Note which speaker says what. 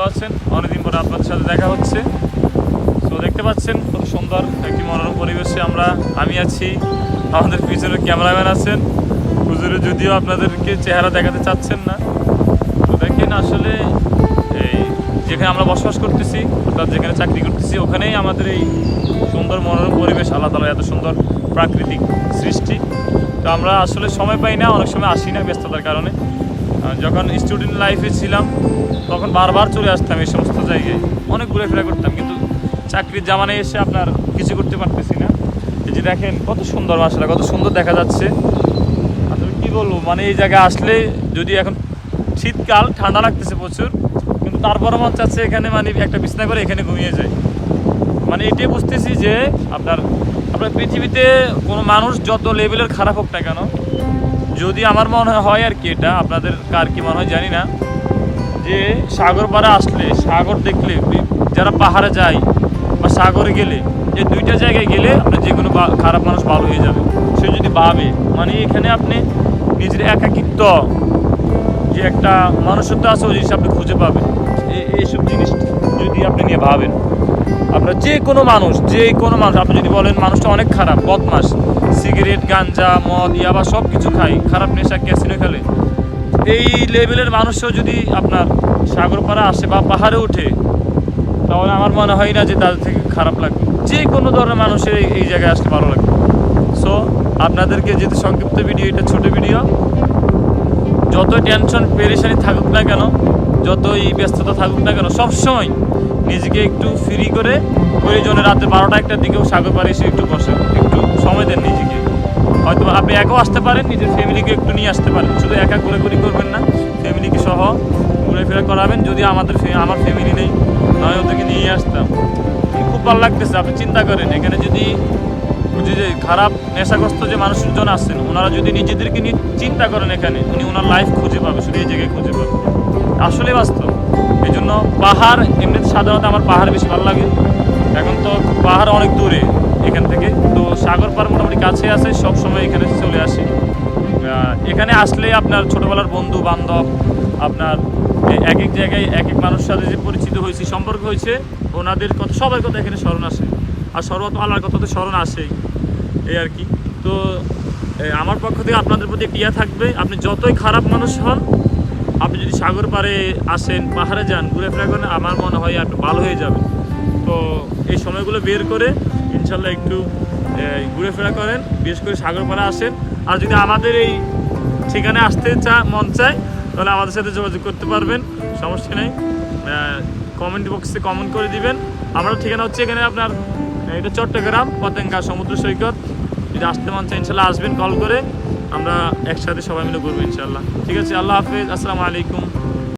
Speaker 1: ভালো আছেন? অনেকদিন পরে আপনাদের সাথে দেখা হচ্ছে। তো দেখতে পাচ্ছেন, খুব সুন্দর একটি মনোরম পরিবেশে আমরা, আমি আছি, আমাদের পিছনে ক্যামেরাম্যান আছেন। হুজুরে যদিও আপনাদেরকে চেহারা দেখাতে চাচ্ছেন না। তো দেখেন আসলে এই যেখানে আমরা বসবাস করতেছি, অর্থাৎ যেখানে চাকরি করতেছি, ওখানেই আমাদের এই সুন্দর মনোরম পরিবেশ আলাদা আলাদা এত সুন্দর প্রাকৃতিক সৃষ্টি। তো আমরা আসলে সময় পাই না, অনেক সময় আসি না ব্যস্ততার কারণে। যখন স্টুডেন্ট লাইফে ছিলাম, তখন বারবার চলে আসতাম এই সমস্ত জায়গায়। অনেক ঘুরে ফেরা করতাম, কিন্তু চাকরির জামানে এসে আপনার কিছু করতে পারতেছি না। এই যে দেখেন, কত সুন্দর মাসালা কত সুন্দর দেখা যাচ্ছে। আসলে কি বলব মানে এই জায়গায় আসলে যদি এখন শীতকাল, ঠান্ডা লাগতেছে প্রচুর, কিন্তু তারপরও মন চাচ্ছে এখানে মানে একটা বিছনা করে এখানে ঘুমিয়ে যায় মানে এটাই বুঝতেছি যে আপনার আপনার পৃথিবীতে কোনো মানুষ যত লেভেলের খারাপ হোক না কেন যদি আমার মনে হয় আর কি এটা, আপনাদের কার কি মনে হয় জানি না, যে সাগর পাড়ে আসলে, সাগর দেখলে যারা পাহাড়ে যায় বা সাগরে গেলে, এই দুইটা জায়গায় গেলে আপনার যে কোনো খারাপ মানুষ ভালো হয়ে যাবে। সে যদি ভাবে মানে এখানে আপনি নিজের একাকিত্ব, যে একটা মানুষত্ব আছে, ওই জিনিস আপনি খুঁজে পাবেন। এই- এইসব জিনিস যদি আপনি নিয়ে ভাবেন, আপনার যে কোনো মানুষ, যে কোনো মানুষ, আপনি যদি বলেন মানুষটা অনেক খারাপ, বদমাস, সিগারেট, গাঞ্জা, মদ, ইয়াবা সব কিছু খায়, খারাপ নেশা, ক্যাসিনো খেলে, এই লেভেলের মানুষও যদি আপনার সাগর পাড়া আসে বা পাহাড়ে ওঠে তাহলে আমার মনে হয় না যে তাদের থেকে খারাপ লাগবে। যে কোনো ধরনের মানুষের এই- জায়গায় আসলে ভালো লাগবে। সো আপনাদেরকে যেহেতু সংক্ষিপ্ত ভিডিও, এটা ছোট ভিডিও যত টেনশন, পেরেশানি থাকুক না কেন, যতই ব্যস্ততা থাকুক না কেন, সবসময় নিজেকে একটু ফ্রি করে প্রয়োজনে রাতে বারোটা একটার দিকেও সাগর পাড়ে এসে একটু বসে, একটু সময় দেন নিজেকে। হয়তো আপনি একাও আসতে পারেন, নিজের ফ্যামিলিকে একটু নিয়ে আসতে পারেন। শুধু একা ঘুরে করবেন না ফ্যামিলিকে সহ ঘুরে ফেরা করাবেন। যদি আমাদের আমার ফ্যামিলি নেই নয় ওদেরকে নিয়ে আসতাম। খুব ভালো লাগতেছে, আপনি চিন্তা করেন, এখানে যদি যে যে খারাপ, নেশাগ্রস্ত যে মানুষজন আসছেন ওনারা যদি নিজেদেরকে নিয়ে চিন্তা করেন এখানে, উনি ওনার লাইফ খুঁজে পাবে, শুধু এই জায়গায় খুঁজে পাবে। আসলে বাস্তব। এই জন্য পাহাড় এমনিতে সাধারণত আমার পাহাড় বেশি ভালো লাগে। এখন তো পাহাড় অনেক দূরে এখান থেকে। তো সাগর পার মোটামুটি কাছে আছে, সব সময় এখানে চলে আসি। এখানে আসলে আপনার ছোটোবেলার বন্ধু, বান্ধব, আপনার এক এক জায়গায় এক এক মানুষের সাথে যে পরিচিত হয়েছে, সম্পর্ক হয়েছে, ওনাদের কথা, সবার কথা এখানে স্মরণ আসে। আর সর্বত আল্লাহর কথা তো স্মরণ আসেই, এই আর কি। তো আমার পক্ষ থেকে আপনাদের প্রতি একটা ইয়া থাকবে, আপনি যতই খারাপ মানুষ হন আপনি যদি সাগর পাড়ে আসেন, পাহাড়ে যান, ঘুরে ফেরা করেন, আমার মনে হয় আপনি ভালো হয়ে যাবে তো এই সময়গুলো বের করে ইনশাল্লাহ একটু ঘুরে ফেরা করেন, বিশেষ করে সাগর পাড়ে আসেন। আর যদি আমাদের এই সেখানে আসতে চা, মন চায়, তাহলে আমাদের সাথে যোগাযোগ করতে পারবেন, সমস্যা নেই। কমেন্ট বক্সে কমেন্ট করে দিবেন। আমার ঠিকানা হচ্ছে এখানে আপনার এটা চট্টগ্রাম, পতেঙ্গা সমুদ্র সৈকত। যদি আসতে মন চায়, ইনশাল্লাহ আসবেন কল করে। আমরা একসাথে সবাই মিলে ঘুরবো ইনশাল্লাহ ঠিক আছে আল্লাহ হাফিজ আসসালামু আলাইকুম।